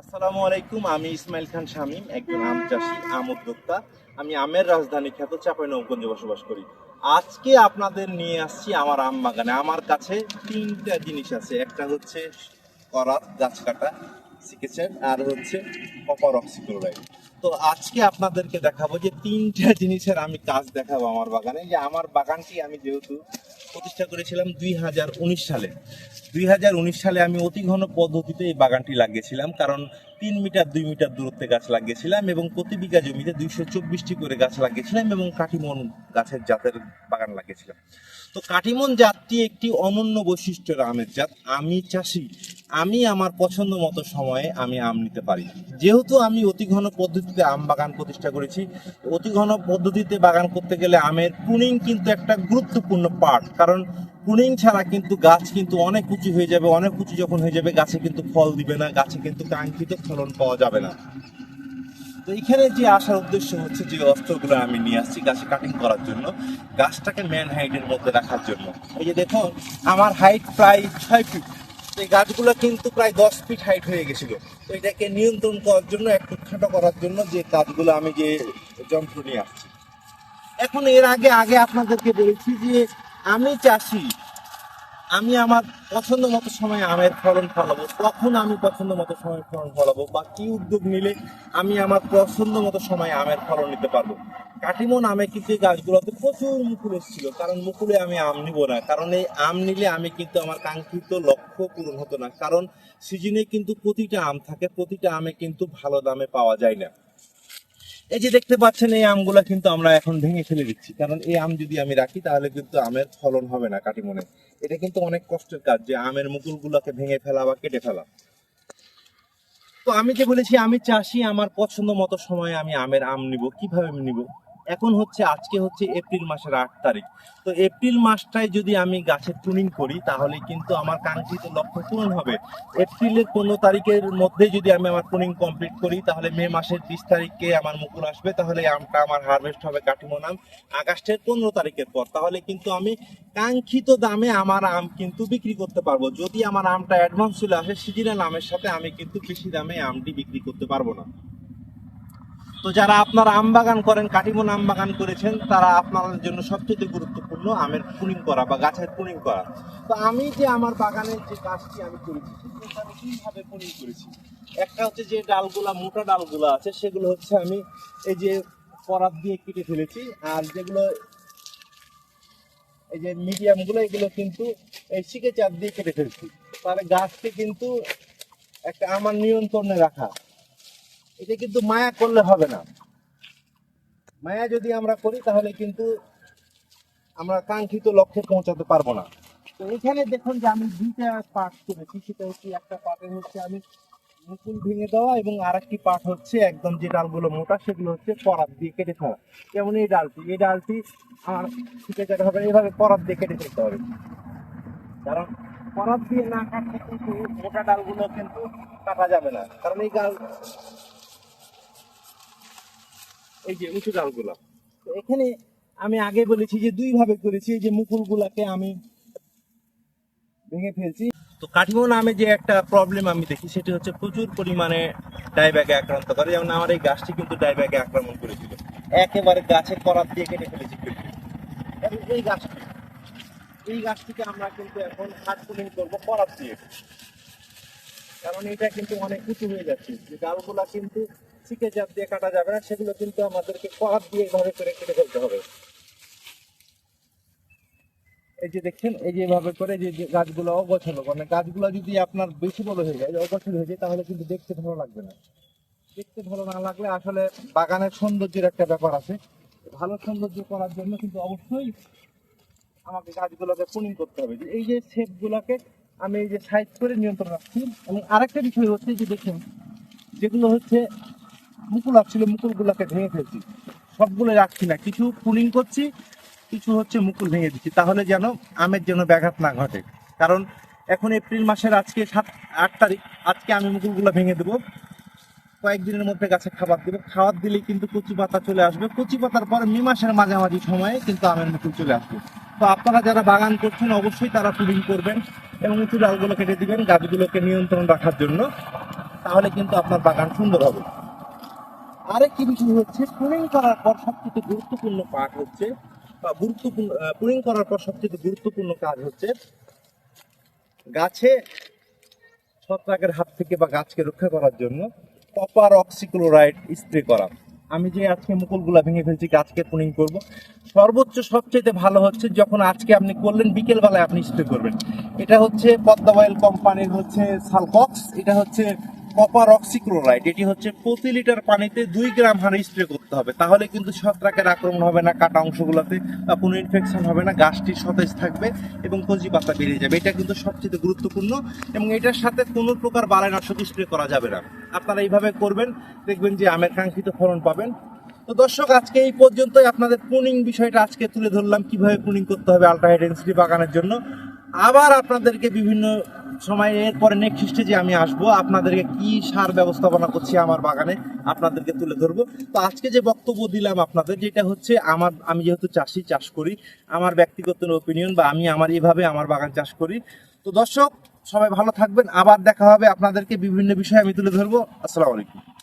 আসসালামু আলাইকুম, আমি ইসমাইল খান শামীম, একজন আম চাষি, আম উদ্যোক্তা। আমি আমের রাজধানী খ্যাত চাপাই নৌগঞ্জে বসবাস করি। আজকে আপনাদের নিয়ে আসছি আমার আম বাগানে। আমার কাছে তিনটা জিনিস আছে। একটা হচ্ছে করাত গাছ কাটা সিকেচার আর হচ্ছে কপার অক্সিক্লোরাইড। তো আজকে আপনাদেরকে দেখাবো যে তিনটা জিনিসের আমি কাজ দেখাবো আমার বাগানে। যে আমার বাগানটি আমি যেহেতু প্রতিষ্ঠা করেছিলাম দুই হাজার উনিশ সালে। দুই হাজার উনিশ সালে আমি অতি ঘন পদ্ধতিতে এই বাগানটি লাগিয়েছিলাম, কারণ তিন মিটার, দুই মিটার দূরত্বে গাছ লাগিয়েছিলাম এবং প্রতি বিঘা জমিতে দুইশো চব্বিশটি করে গাছ লাগিয়েছিলাম এবং কাঠিমন গাছের জাতের বাগান লাগিয়েছিলাম। তো কাঠিমন জাতটি একটি অনন্য বৈশিষ্ট্যের আমের জাত। আমি চাষি, আমি আমার পছন্দ মতো সময়ে আমি আম নিতে পারি যেহেতু আমি অতি ঘন পদ্ধতিতে আম বাগান প্রতিষ্ঠা করেছি, অতি ঘন পদ্ধতিতে বাগান করতে গেলে আমের প্রুনিং কিন্তু একটা গুরুত্বপূর্ণ পার্ট কারণ প্রুনিং ছাড়া কিন্তু গাছ কিন্তু অনেক উঁচু হয়ে যাবে, অনেক উঁচু যখন হয়ে যাবে গাছে কিন্তু ফল দিবে না, গাছে কিন্তু কাঙ্ক্ষিত ফলন পাওয়া যাবে না। তো এখানে যে আসার উদ্দেশ্য হচ্ছে যে অস্ত্রগুলো আমি নিয়ে আসছি গাছে কাটিং করার জন্য, গাছটাকে ম্যান হাইটের মধ্যে রাখার জন্য। এই যে দেখুন, আমার হাইট প্রায় ছয় ফিট এই গাছগুলো কিন্তু প্রায় দশ ফিট হাইট হয়ে গেছিল। তো এটাকে নিয়ন্ত্রণ করার জন্য, একটু খাটো করার জন্য যে কাজগুলো আমি যে যন্ত্র নিয়ে আসছি। এখন এর আগে আগে আপনাদেরকে বলেছি যে আমি চাষি। আমি আমার পছন্দ মতো সময় আমের ফলন ফলাবো। কখন আমি পছন্দ মতো সময় ফলন ফলাবো বা কি উদ্যোগ নিলে আমি আমার পছন্দ মতো সময় আমের ফলন নিতে পারব? কাটিমন আমে কিন্তু এই গাছগুলোতে প্রচুর মুকুল এসেছিল। কারণ মুকুলে আমি আম নিব না। কারণ এই আম নিলে আমি কিন্তু আমার কাঙ্ক্ষিত লক্ষ্য পূরণ হতো না। কারণ সিজনে কিন্তু প্রতিটা আম থাকে, প্রতিটা আমে কিন্তু ভালো দামে পাওয়া যায় না। এই যে দেখতে পাচ্ছেন, এই আমগুলা কিন্তু আমরা এখন ভেঙে ফেলে দিচ্ছি। কারণ এই আম যদি আমি রাখি, তাহলে কিন্তু আমের ফলন হবে না কাটি মনে এটা কিন্তু অনেক কষ্টের কাজ যে আমের মুকুল গুলাকে ভেঙে ফেলা বা কেটে ফেলা। তো আমি যে বলেছি, আমি চাষি, আমার পছন্দ মতো সময়ে আমি আমের আম নিব। কীভাবে নিব? এখন হচ্ছে, আজকে হচ্ছে এপ্রিল মাসের আট তারিখ। তো এপ্রিল মাসটায় যদি আমি গাছের টুনিং করি, তাহলে কিন্তু আমার কাঙ্ক্ষিত লক্ষ্য পূরণ হবে। এপ্রিলের পনেরো তারিখের মধ্যে যদি আমি আমার টুনিং কমপ্লিট করি, তাহলে মে মাসের বিশ তারিখে আমার মুকুল আসবে, তাহলে আমটা আমার হারভেস্ট হবে কাটিমন আম আগস্টের পনেরো তারিখের পর। তাহলে কিন্তু আমি কাঙ্ক্ষিত দামে আমার আম কিন্তু বিক্রি করতে পারব। যদি আমার আমটা অ্যাডভান্স চলে আসে সিজনাল আমের সাথে আমি কিন্তু বেশি দামে আমটি বিক্রি করতে পারব না। তো যারা আপনারা আম বাগান করেন, কাটিমন আম বাগান করেছেন, তারা আপনাদের জন্য সবচেয়ে গুরুত্বপূর্ণ আমের পুনিং করা বা গাছের পুনিং করা। তো আমি যে আমার বাগানের যে গাছটি আমি করেছি আমি তিনভাবে পুনিং করেছি? একটা হচ্ছে যে ডালগুলা, মোটা ডালগুলা আছে, সেগুলো হচ্ছে আমি এই যে পরাত দিয়ে কেটে ফেলেছি, আর যেগুলো এই যে মিডিয়ামগুলো এগুলো কিন্তু এই শিকে চাপ দিয়ে কেটে ফেলছি। তাহলে গাছকে কিন্তু একটা আমার নিয়ন্ত্রণে রাখা। এটা কিন্তু মায়া করলে হবে না। মায়া যদি আমরা করি, তাহলে কিন্তু আমরা কাঙ্ক্ষিত লক্ষ্যে পৌঁছাতে পারব না। তো এখানে দেখুন যে আমি দুইটা পার্ট করেছি। সেটা হচ্ছে, একটা পার্টে হচ্ছে আমি মুকুল ভেঙে দেওয়া এবং আরেকটি পার্ট হচ্ছে একদম যে ডালগুলো মোটা, সেগুলো হচ্ছে করাত দিয়ে কেটে ফেলা যেমন এই ডালটি। এই ডালটি আর ঠিক আছে হবে, এইভাবে করাত দিয়ে কেটে ফেলতে হবে। কারণ করাত দিয়ে না কাটলে কিন্তু মোটা ডালগুলো কিন্তু কাটা যাবে না। কারণ এই ডাল এই যে উঁচু ডালগুলো। এখানে আমি আগে বলেছি যে দুই ভাবে করেছি, এই যে মুকুলগুলাকে আমি ভেঙে ফেলছি। তো কাঠিমো নামে যে একটা প্রবলেম আমি দেখি, সেটি হচ্ছে প্রচুর পরিমাণে ডাইব্যাগে আক্রান্ত করে। যেমন আমার এই গাছটি কিন্তু ডাইব্যাগে আক্রমণ করেছিল। একেবারে গাছে করাত দিয়ে কেটে ফেলেছি এবং এই গাছটি, এই গাছটিকে আমরা কিন্তু এখন হাট পুলিং করব করাত দিয়ে। কারণ এটা কিন্তু অনেক উঁচু হয়ে যাচ্ছে। যে ডালগুলা কিন্তু শিখে চাপ দিয়ে কাটা যাবে না, সেগুলো কিন্তু আমাদেরকে করাত দিয়ে এভাবে করে কেটে ফেলতে হবে। এই যে দেখছেন, এই যে এভাবে করে যে গাছগুলো অগোছালো মানে গাছগুলো যদি আপনার বেশি বড় হয়ে যায়, অগোছালো হয়ে যায়, তাহলে কিন্তু দেখতে ভালো লাগবে না। দেখতে ভালো না লাগলে আসলে বাগানের সৌন্দর্যের একটা ব্যাপার আছে। ভালো সৌন্দর্য করার জন্য কিন্তু অবশ্যই আমাকে গাছগুলোকে পুনিং করতে হবে। এই যে শেপ গুলাকে আমি এই যে সাইজ করে নিয়ন্ত্রণ রাখছি, এবং আরেকটা বিষয় হচ্ছে যে দেখুন, যেগুলো হচ্ছে মুকুল আসছিল মুকুলগুলোকে ভেঙে ফেলছি। সবগুলো রাখছি না, কিছু পুলিং করছি, কিছু হচ্ছে মুকুল ভেঙে দিচ্ছি। তাহলে যেন আমের যেন ব্যাঘাত না ঘটে। কারণ এখন এপ্রিল মাসের আজকে সাত, আট তারিখ, আজকে আমি মুকুলগুলো ভেঙে দেবো। কয়েকদিনের মধ্যে গাছে খাবার দেবো। খাবার দিলেই কিন্তু কচি পাতা চলে আসবে। কচি পাতার পরে মে মাসের মাঝামাঝি সময়ে কিন্তু আমের মুকুল চলে আসবে। তো আপনারা যারা বাগান করছেন, অবশ্যই তারা পুলিং করবেন এবং উঁচু ডালগুলো কেটে দিবেন, গাছগুলোকে নিয়ন্ত্রণ রাখার জন্য। তাহলে কিন্তু আপনার বাগান সুন্দর হবে। আরেকটি বিষয় হচ্ছে প্রুনিং করার পর সবচেয়ে গুরুত্বপূর্ণ পার্ট হচ্ছে, বা গুরুত্বপূর্ণ প্রুনিং করার পর সবচেয়ে গুরুত্বপূর্ণ কাজ হচ্ছে গাছে ছত্রাকের হাত থেকে বা গাছকে রক্ষা করার জন্য কপার অক্সিক্লোরাইড স্প্রে করা। আমি যে আজকে মুকুলগুলা ভেঙে ফেলছি, গাছকে পুনিং করব। সর্বোচ্চ সবচেয়ে ভালো হচ্ছে যখন আজকে আপনি করলেন, বিকেলবেলায় আপনি স্প্রে করবেন। এটা হচ্ছে পদ্মা অয়েল কোম্পানির হচ্ছে সালকক্স, এটা হচ্ছে কপার অক্সিক্লোরাইড এটি হচ্ছে প্রতি লিটার পানিতে দুই গ্রাম হারে স্প্রে করতে হবে। তাহলে কিন্তু ছত্রাকের আক্রমণ হবে না, কাটা অংশগুলোতে বা কোনো ইনফেকশন হবে না গাছটি সতেজ থাকবে এবং কচি পাতা বেরিয়ে যাবে। এটা কিন্তু সবচেয়ে গুরুত্বপূর্ণ এবং এটার সাথে কোনো প্রকার বালাইনাশক স্প্রে করা যাবে না। আপনারা এইভাবে করবেন, দেখবেন যে আমের কাঙ্ক্ষিত ফলন পাবেন। তো দর্শক, আজকে এই পর্যন্তই। আপনাদের প্রুনিং বিষয়টা আজকে তুলে ধরলাম, কীভাবে প্রুনিং করতে হবে আলট্রা হাই ডেন্সিটি বাগানের জন্য। আবার আপনাদেরকে বিভিন্ন সময় এরপরে নেক্সট যে আমি আসব। আপনাদেরকে কি সার ব্যবস্থাপনা করছি আমার বাগানে, আপনাদেরকে তুলে ধরবো। তো আজকে যে বক্তব্য দিলাম আপনাদের, যেটা হচ্ছে আমার, আমি যেহেতু চাষি, চাষ করি, আমার ব্যক্তিগত ওপিনিয়ন বা আমি আমার এভাবে আমার বাগান চাষ করি। তো দর্শক, সবাই ভালো থাকবেন। আবার দেখা হবে আপনাদেরকে বিভিন্ন বিষয়ে আমি তুলে ধরবো। আসসালামু আলাইকুম।